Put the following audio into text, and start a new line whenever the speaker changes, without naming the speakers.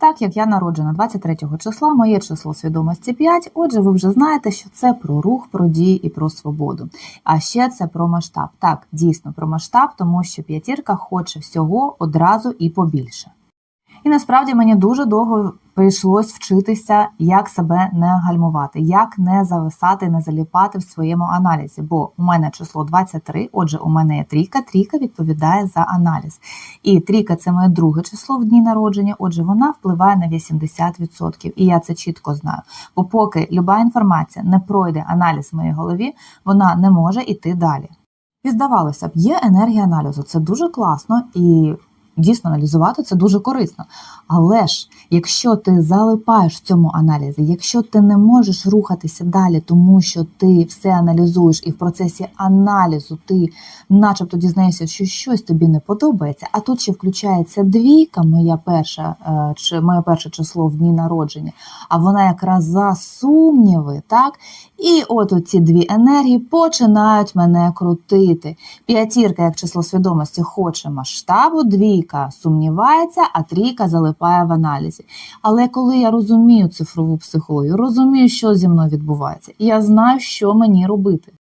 Так як я народжена 23 числа, моє число свідомості 5, отже, ви вже знаєте, що це про рух, про дії і про свободу. А ще це про масштаб. Так, дійсно про масштаб, тому що п'ятірка хоче всього одразу і побільше. І насправді мені дуже довго прийшлось вчитися, як себе не гальмувати, як не зависати, не заліпати в своєму аналізі. Бо у мене число 23, отже, у мене є трійка. Трійка відповідає за аналіз. І трійка це моє друге число в дні народження. Отже, вона впливає на 80%. І я це чітко знаю. Бо поки люба інформація не пройде аналіз в моїй голові, вона не може йти далі. І здавалося б, є енергія аналізу. Це дуже класно і дійсно аналізувати це дуже корисно. Але ж якщо ти залипаєш в цьому аналізі, якщо ти не можеш рухатися далі, тому що ти все аналізуєш, і в процесі аналізу ти, начебто, дізнаєшся, що щось тобі не подобається, а тут ще включається двійка, моя перша, е, чи моє перше число в дні народження, а вона якраз за сумніви, так? І от ці дві енергії починають мене крутити. П'ятірка, як число свідомості, хоче масштабу, двійка сумнівається, а трійка залипає в аналізі. Але коли я розумію цифрову психологію, розумію, що зі мною відбувається, і я знаю, що мені робити.